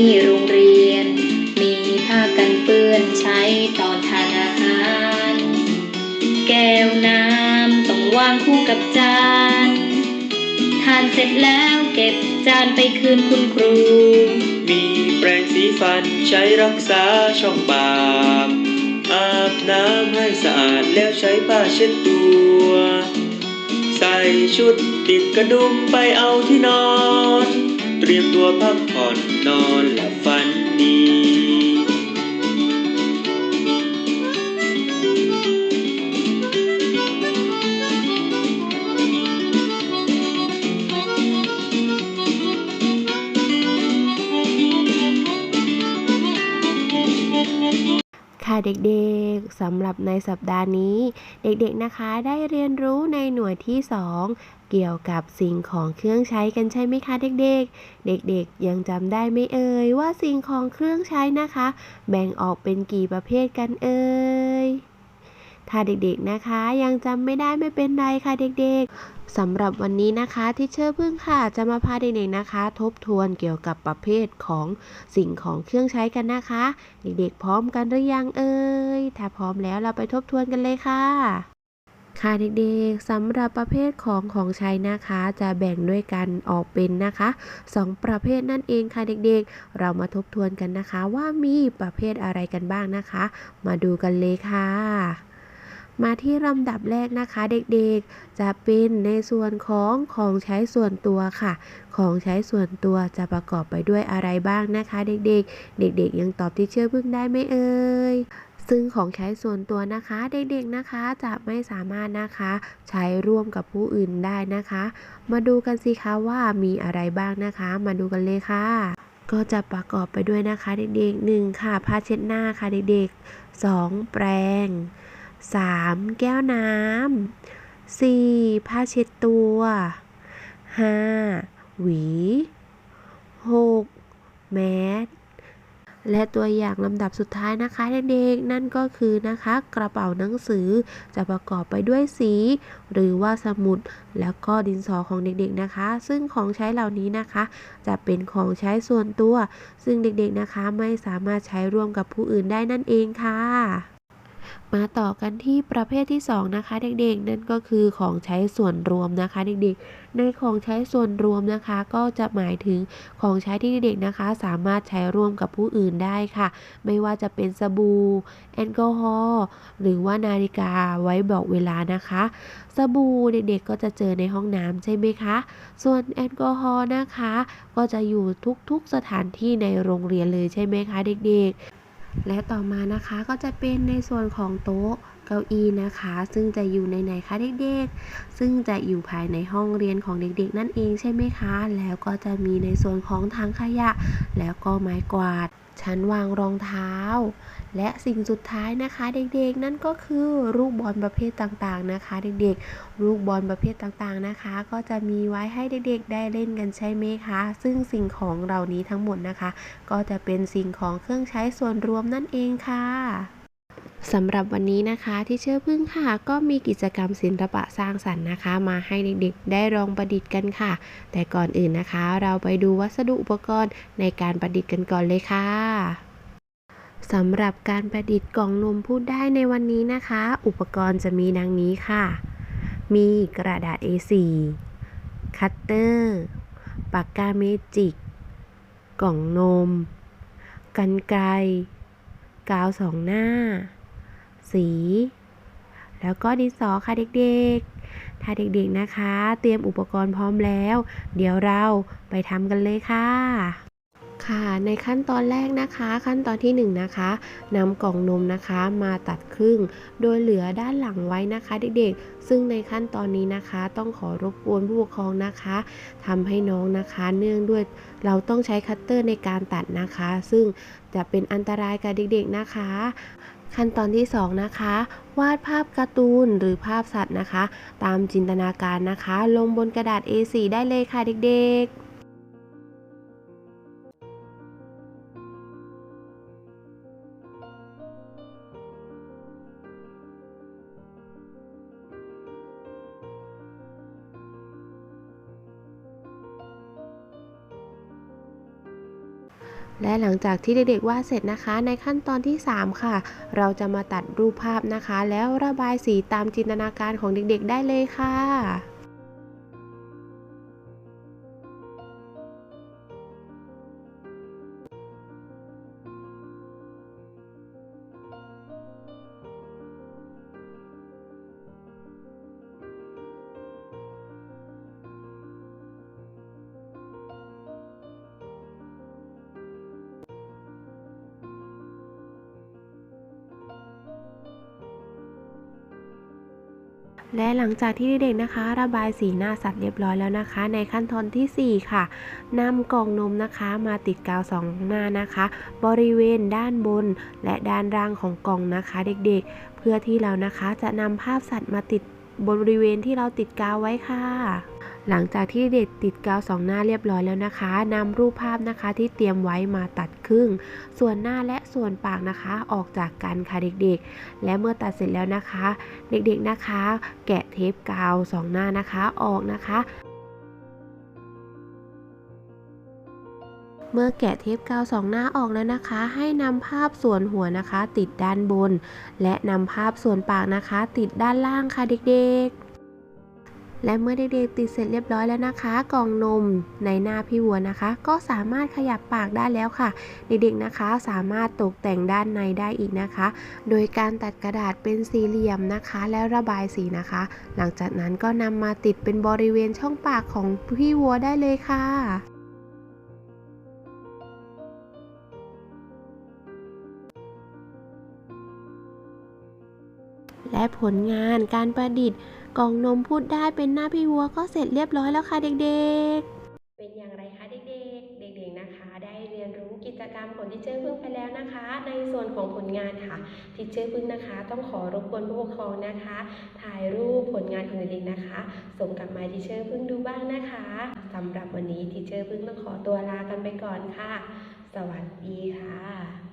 ที่โรงเรียน มีผ้ากันเปื้อนใช้ตอนทานอาหาร แก้วน้ำต้องวางคู่กับจาน ทานเสร็จแล้วเก็บจานไปคืนคุณครู มีแปรงสีฟันใช้รักษาช่องปากอาบน้ำให้สะอาดแล้วใช้ผ้าเช็ดตัวใส่ชุดติดกระดุมไปเอาที่นอน เตรียมตัวพักผ่อนนอนหลับฝันดีค่ะเด็กๆสำหรับในสัปดาห์นี้ เด็กๆนะคะได้เรียนรู้ในหน่วยที่ 2 เกี่ยวกับสิ่งของเครื่องใช้กันใช่ไหมคะเด็กๆ เด็กๆ ยังจำได้ไหมเอ่ยว่าสิ่งของเครื่องใช้นะคะ แบ่งออกเป็นกี่ประเภทกันเอ่ยถ้าเด็กๆนะคะยังจำไม่ได้ไม่เป็นไรค่ะเด็กๆสำหรับวันนี้นะคะที่เชอร์พึ่งค่ะจะมาพาเด็กๆนะคะ ทบทวนเกี่ยวกับประเภทของสิ่งของเครื่องใช้กันนะคะ เด็กๆพร้อมกันหรือยังเอ่ยถ้าพร้อมแล้วเราไปทบทวนกันเลยค่ะ ค่ะเด็กๆสำหรับประเภทของของใช้นะคะ จะแบ่งด้วยกันออกเป็นนะคะสองประเภทนั่นเองค่ะเด็กๆ เรามาทบทวนกันนะคะ ว่ามีประเภทอะไรกันบ้างนะคะ มาดูกันเลยค่ะมาที่ลำดับแรกนะคะเด็กๆ จะเป็นในส่วนของของใช้ส่วนตัวค่ะ ของใช้ส่วนตัวจะประกอบไปด้วยอะไรบ้างนะคะ เด็กๆ เด็ก ๆ ยังตอบที่เชื่อพึ่งได้ไหมเอ่ย ซึ่งของใช้ส่วนตัวนะคะเด็กๆนะคะจะไม่สามารถนะคะ ใช้ร่วมกับผู้อื่นได้นะคะ มาดูกันสิคะว่ามีอะไรบ้างนะคะ มาดูกันเลยค่ะ ก็จะประกอบไปด้วยนะคะเด็กๆหนึ่งค่ะผ้าเช็ดหน้าค่ะเด็กๆสองแปรง 3. แก้วน้ำ 4. ผ้าเช็ดตัว 5. หวี 6. แมส และตัวอย่างลำดับสุดท้ายนะคะเด็กๆนั่นก็คือนะคะกระเป๋าหนังสือจะประกอบไปด้วยสี หรือว่าสมุด แล้วก็ดินสอของเด็กๆนะคะ ซึ่งของใช้เหล่านี้นะคะ จะเป็นของใช้ส่วนตัว ซึ่งเด็กๆนะคะไม่สามารถใช้ร่วมกับผู้อื่นได้นั่นเองค่ะ มาต่อกันที่ประเภทที่ 2 นะคะ เด็กๆ นั่นก็คือของใช้ส่วนรวมนะคะ เด็กๆ ในของใช้ส่วนรวมนะคะ ก็จะหมายถึงของใช้ที่เด็กๆนะคะ สามารถใช้ร่วมกับผู้อื่นได้ค่ะ ไม่ว่าจะเป็นสบู่แอลกอฮอล์หรือว่านาฬิกาไว้บอกเวลานะคะ สบู่เด็กๆ ก็จะเจอในห้องน้ำใช่ไหมคะ ส่วนแอลกอฮอล์นะคะ ก็จะอยู่ทุกๆสถานที่ในโรงเรียนเลยใช่ไหมคะ เด็กๆ และต่อมานะคะก็จะเป็นในส่วนของโต๊ะ เก้าอี้นะคะ ซึ่งจะอยู่ในไหนคะเด็กๆ ซึ่งจะอยู่ภายในห้องเรียนของเด็กๆ นั่นเองใช่ไหมคะ แล้วก็จะมีในส่วนของถังขยะ แล้วก็ไม้กวาด ชั้นวางรองเท้า และสิ่งสุดท้ายนะคะเด็กๆ นั่นก็คือลูกบอลประเภทต่างๆนะคะ เด็กๆ ลูกบอลประเภทต่างๆนะคะ ก็จะมีไว้ให้เด็กๆ ได้เล่นกันใช่ไหมคะ ซึ่งสิ่งของเหล่านี้ทั้งหมดนะคะ ก็จะเป็นสิ่งของเครื่องใช้ส่วนรวมนั่นเองค่ะ สำหรับวันนี้นะคะที่เชื่อพึ่งค่ะ ก็มีกิจกรรมศิลปะสร้างสรรค์นะคะ มาให้เด็กๆได้ลองประดิษฐ์กันค่ะ แต่ก่อนอื่นนะคะ เราไปดูวัสดุอุปกรณ์ในการประดิษฐ์กันก่อนเลยค่ะสำหรับการประดิษฐ์กล่องนมพูดได้ในวันนี้นะคะ อุปกรณ์จะมีดังนี้ค่ะ มีกระดาษ A4 คัตเตอร์ ปากกาเมจิก กล่องนม กันไกรกาวสองหน้า สี แล้วก็ดินสอค่ะเด็กๆ ถ้าเด็กๆนะคะ เตรียมอุปกรณ์พร้อมแล้ว เดี๋ยวเราไปทำกันเลยค่ะค่ะในขั้นตอนแรกนะคะขั้นตอนที่1นงนะคะนำกล่องนมนะคะมาตัดครึ่ง โดยเหลือด้านหลังไว้นะคะเด็กๆ ซึ่งในขั้นตอนนี้นะคะต้องขอรบกวนผู้ปกครองนะคะทำให้น้องนะคะ เนื่องด้วยเราต้องใช้คัตเตอร์ในการตัดนะคะ ซึ่งจะเป็นอันตรายกับเด็กๆนะคะ ขั้นตอนที่ 2 นะคะ วาดภาพการ์ตูนหรือภาพสัตว์นะคะ ตามจินตนาการนะคะ ลงบนกระดาษ A4 ได้เลยค่ะเด็กๆ และหลังจากที่เด็กๆวาดเสร็จนะคะ ในขั้นตอนที่ 3 ค่ะ เราจะมาตัดรูปภาพนะคะ แล้วระบายสีตามจินตนาการของเด็กๆได้เลยค่ะ และหลังจากที่เด็กๆนะคะ ระบายสีหน้าสัตว์เรียบร้อยแล้วนะคะ ในขั้นตอนทีสี่ 4 ค่ะนำกล่องนมนะคะ มาติดกาวสองหน้านะคะ บริเวณด้านบน และด้านล่างของกล่องนะคะ เด็กๆ เพื่อที่เรานะคะจะนำภาพสัตว์มาติดบริเวณที่เราติดกาวไว้ค่ะ หลังจากที่เด็กติดกาวสองหน้าเรียบร้อยแล้วนะคะนำรูปภาพนะคะที่เตรียมไว้มาตัดครึ่ง ส่วนหน้าและส่วนปากนะคะออกจากกันค่ะเด็กๆ และเมื่อตัดเสร็จแล้วนะคะ เด็กๆนะคะ แกะเทปกาวสองหน้านะคะออกนะคะเมื่อแกะเทปกาวสองหน้าออกแล้วนะคะ ให้นำภาพส่วนหัวนะคะ ติดด้านบน และนำภาพส่วนปากนะคะ ติดด้านล่างค่ะเด็กๆ และเมื่อเด็กๆติดเสร็จเรียบร้อยแล้วนะคะ กล่องนมในหน้าพี่วัวนะคะ ก็สามารถขยับปากได้แล้วค่ะ เด็กๆนะคะสามารถตกแต่งด้านในได้อีกนะคะ โดยการตัดกระดาษเป็นสี่เหลี่ยมนะคะ แล้วระบายสีนะคะ หลังจากนั้นก็นำมาติดเป็นบริเวณช่องปากของพี่วัวได้เลยค่ะและผลงานการประดิษฐ์ กล่องนมพูดได้เป็นหน้าพี่วัวก็เสร็จเรียบร้อยแล้วค่ะเด็กๆ เป็นอย่างไรคะเด็กๆ เด็กๆนะคะ ได้เรียนรู้กิจกรรมของทิเชอร์พึ่งไปแล้วนะคะ ในส่วนของผลงานค่ะทิเชอร์พึ่งนะคะ ต้องขอรบกวนผู้ปกครองนะคะ ถ่ายรูปผลงานของเด็กๆนะคะ ส่งกลับมาทิเชอร์พึ่งดูบ้างนะคะสำหรับวันนี้ทิเชอร์พึ่งต้องขอตัวลากันไปก่อนค่ะ สวัสดีค่ะ